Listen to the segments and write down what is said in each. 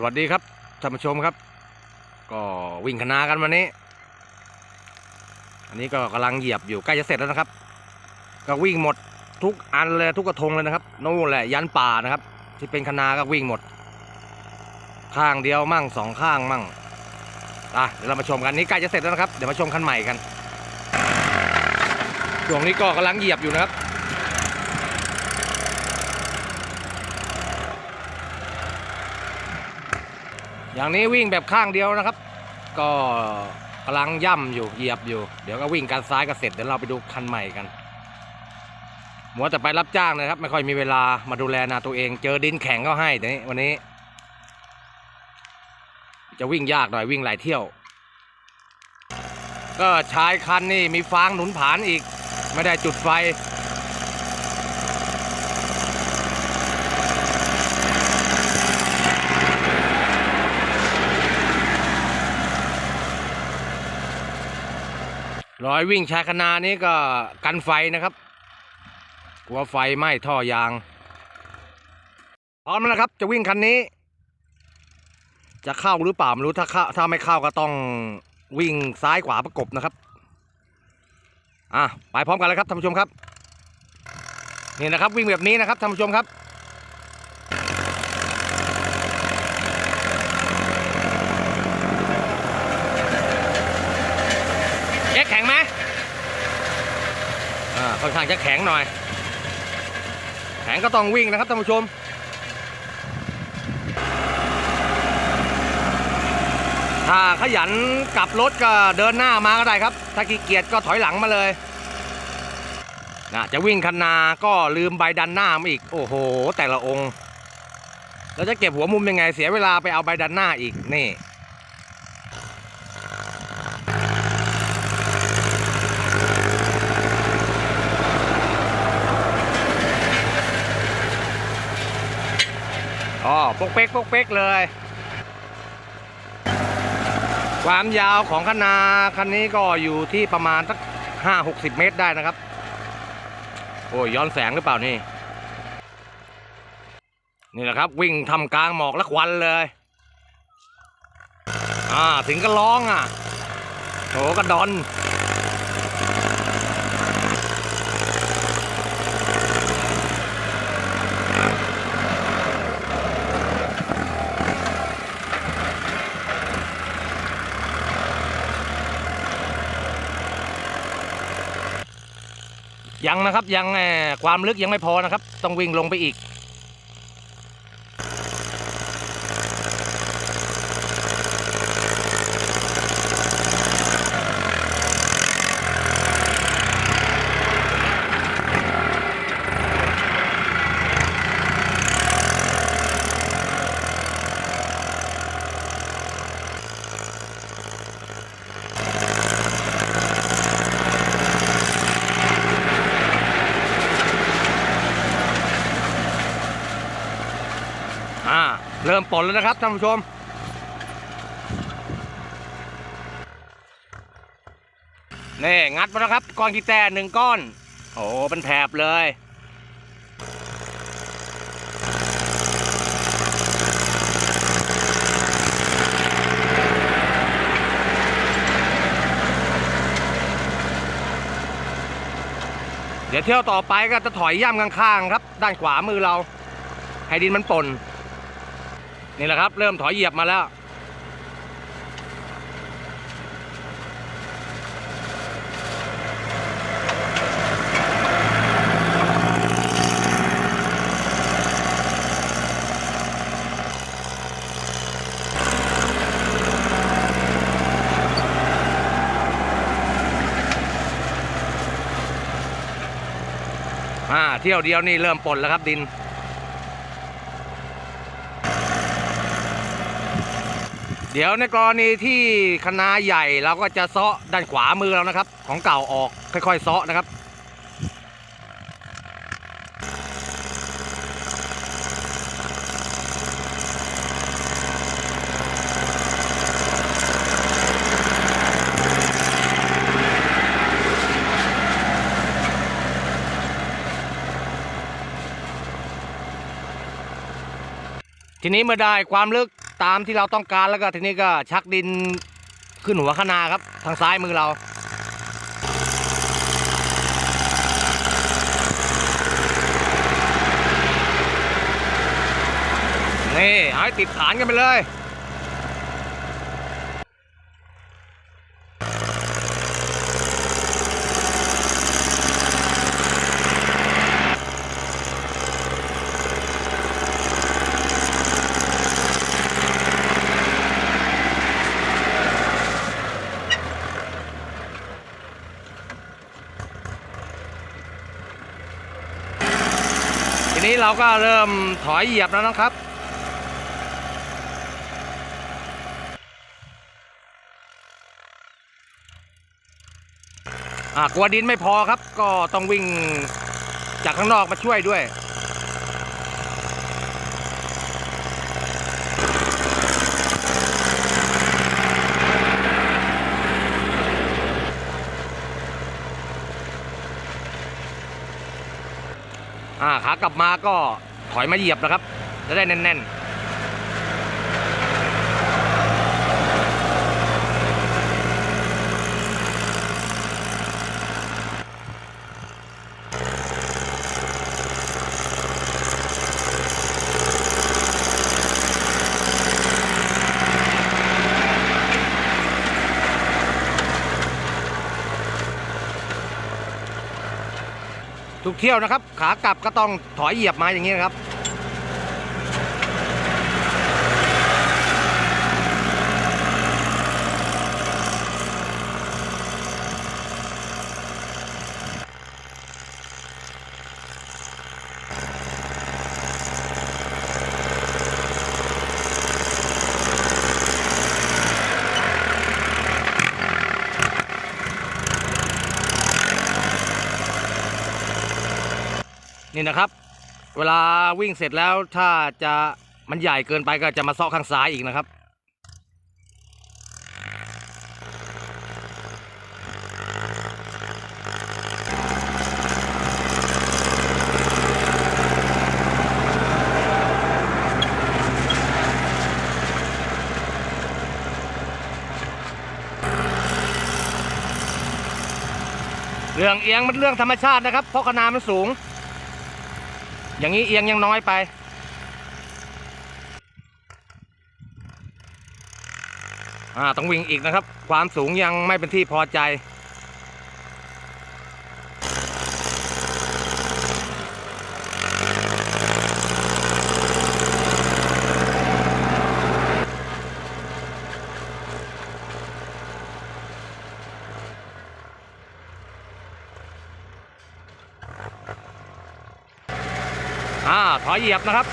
สวัสดีครับท่านผู้ชมครับ ก็วิ่งคณากันวันนี้ อันนี้ก็กำลังเหยียบอยู่ใกล้จะเสร็จแล้วนะครับ ก็วิ่งหมดทุกอันเลยทุกกระทงเลยนะครับนู่นแหละยันป่านะครับ ที่เป็นคณาก็วิ่งหมด ข้างเดียวมั่งสองข้างมั่งอะเดี๋ยวเรามาชมกันนี้ใกล้จะเสร็จแล้วนะครับเดี๋ยวมาชมคันใหม่กันช่วงนี้ก็กำลังเหยียบอยู่นะครับ อย่างนี้วิ่งแบบข้างเดียวนะครับ ก็กำลังย่ำอยู่เหยียบอยู่ เดี๋ยวก็วิ่งกันซ้ายก็เสร็จเดี๋ยวเราไปดูคันใหม่กันมัวแต่ไปรับจ้างนะครับ ไม่ค่อยมีเวลามาดูแลนาตัวเอง เจอดินแข็งก็ให้แต่นี้วันนี้ จะวิ่งยากหน่อยวิ่งหลายเที่ยว ก็ชายคันนี่มีฟางหนุนผานอีก ไม่ได้จุดไฟ รอยวิ่งชายคณานี้ก็กันไฟนะครับ กลัวไฟไหม้ท่อยาง พร้อมแล้วครับ จะวิ่งคันนี้ จะเข้าหรือเปล่าไม่รู้ถ้าเข้าถ้าไม่เข้าก็ต้องวิ่งซ้ายขวาประกบนะครับ อะไปพร้อมกันเลยครับท่านผู้ชมครับ นี่นะครับวิ่งแบบนี้นะครับท่านผู้ชมครับ เอ๊ะแข็งไหมอ่าค่อน ข้างจะแข็งหน่อย แข็งก็ต้องวิ่งนะครับท่านผู้ชมถ้าขยันกลับรถก็เดินหน้ามาก็ได้ครับ ถ้าขี้เกียจก็ถอยหลังมาเลยนะจะวิ่งคันนาก็ลืมใบดันหน้ามาอีก โอ้โห แต่ละองค์ แล้วจะเก็บหัวมุมยังไงเสียเวลาไปเอาใบดันหน้าอีกนี่ อ๋อปกเป๊กปกเป๊กเลย ความยาวของคณาคันนี้ก็อยู่ที่ประมาณสักห้าหกสิบเมตรได้นะครับ โอ้ยย้อนแสงหรือเปล่านี่ นี่แหละครับ วิ่งทำกลางหมอกและควันเลย อ่า ถึงก็ร้องอะโถกระดอน ยังนะครับยังแหมความลึกยังไม่พอนะครับ ต้องวิ่งลงไปอีก อ่า เริ่มปลดแล้วนะครับท่านผู้ชม นี่ งัดมาแล้วครับ ก้อนกีแต้หนึ่งก้อน โอ้เป็นแถบเลยเดี๋ยวเที่ยวต่อไปก็จะถอยย่ำข้างๆครับ ด้านขวามือเรา ให้ดินมันป่น นี่แหละครับ เริ่มถอยเหยียบมาแล้ว อ่า เที่ยวเดียวนี่เริ่มปนแล้วครับดิน ดี๋ยวในกรณีที่คณะใหญ่เราก็จะเซาะด้านขวามือเรานะครับ ของเก่าออกค่อยๆเซาะนะครับทีนี้เมื่อได้ความลึก ตามที่เราต้องการแล้วก็ทีนี้ก็ชักดินขึ้นหัวคนาครับ ทางซ้ายมือเรานี่เอาให้ติดฐานกันไปเลย เราก็เริ่มถอยเหยียบแล้วนะครับกลัวดินไม่พอครับ ก็ต้องวิ่งจากข้างนอกมาช่วยด้วย อ่าขากลับมาก็ถอยมาเหยียบนะครับ จะได้แน่นๆ เที่ยวนะครับ ขากลับก็ต้องถอยเหยียบมาอย่างนี้นะครับ นี่นะครับ เวลาวิ่งเสร็จแล้วถ้าจะมันใหญ่เกินไปก็จะมาเซาะข้างซ้ายอีกนะครับเรื่องเอียงมันเรื่องธรรมชาตินะครับ เพราะคะนาดมันสูง อย่างนี้เอียงยังน้อยไป อ่า ต้องวิ่งอีกนะครับ ความสูงยังไม่เป็นที่พอใจ อ่าถอยเหยียบนะครับ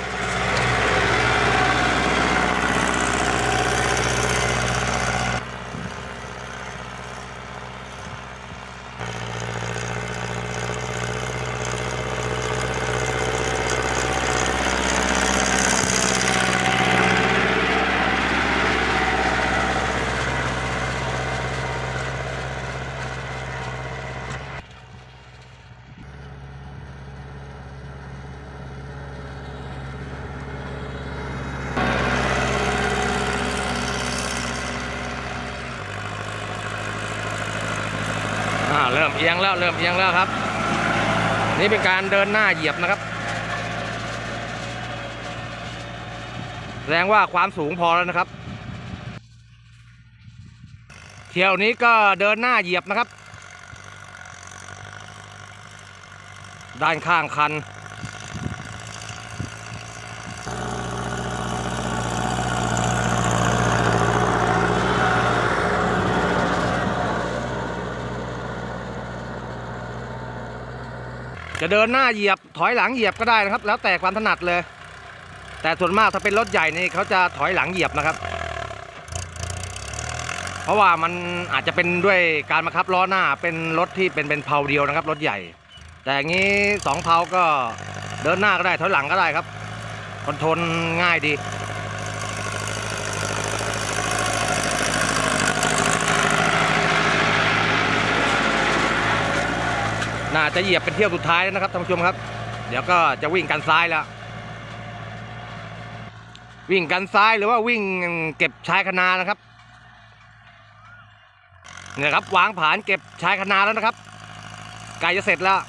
เริ่มเอียงแล้วเริ่มเอียงแล้วครับ นี่เป็นการเดินหน้าเหยียบนะครับแสดงว่าความสูงพอแล้วนะครับ เที่ยวนี้ก็เดินหน้าเหยียบนะครับ ด้านข้างคัน จะเดินหน้าเหยียบถอยหลังเหยียบก็ได้นะครับ แล้วแต่ความถนัดเลย แต่ส่วนมากถ้าเป็นรถใหญ่นี่เขาจะถอยหลังเหยียบนะครับ เพราะว่ามันอาจจะเป็นด้วยการบังคับล้อหน้าเป็นรถที่เป็นเป็นเพลาเดียวนะครับรถใหญ่ แต่อย่างนี้สองเพลาก็เดินหน้าก็ได้ถอยหลังก็ได้ครับคอนโทรลง่ายดี น่าจะเหยียบเป็นเที่ยวสุดท้ายแล้วนะครับท่านผู้ชมครับ เดี๋ยวก็จะวิ่งกันซ้ายแล้ว วิ่งกันซ้ายหรือว่าวิ่งเก็บชายคนานะครับเนี่ยครับวางผานเก็บชายคนาแล้วนะครับไกลจะเสร็จแล้ว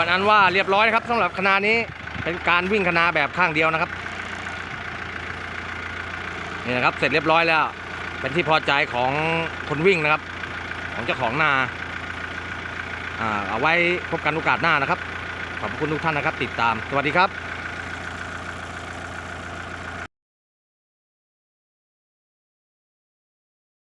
เป็นอันว่าเรียบร้อยนะครับสำหรับคณะนี้เป็นการวิ่งคณะแบบข้างเดียวนะครับนี่นะครับเสร็จเรียบร้อยแล้ว เป็นที่พอใจของคนวิ่งนะครับ ของเจ้าของนาอ่าเอาไว้พบกันโอกาสหน้านะครับ ขอบคุณทุกท่านนะครับ ติดตามสวัสดีครับ